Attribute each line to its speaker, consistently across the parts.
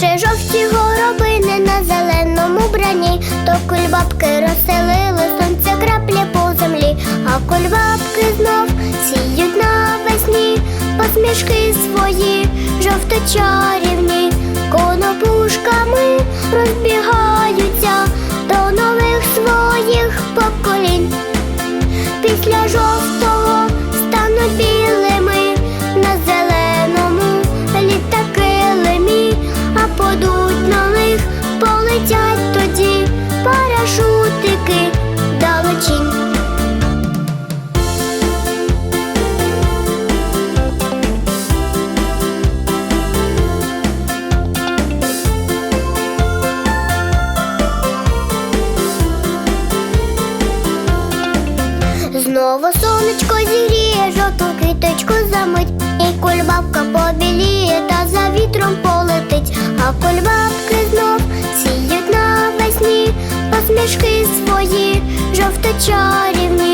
Speaker 1: Наче жовті горобини на зеленому брані, то кульбабки розселили сонця краплі по землі, а кульбабки знов сіють навесні, посмішки свої жовто-чарівні, конопушками розбігаються Знову сонечко зігріє жовту квіточку замить, і кульбабка побіліє та за вітром полетить, а кульбабки знов сіють навесні, посмішки свої. Жовто-чарівні, конопушками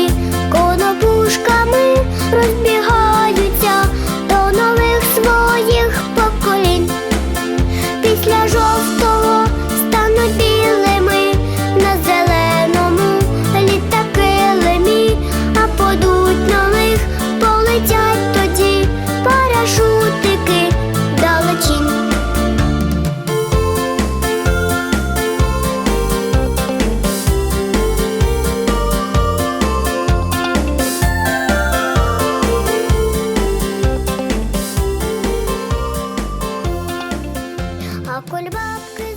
Speaker 1: А кульбабки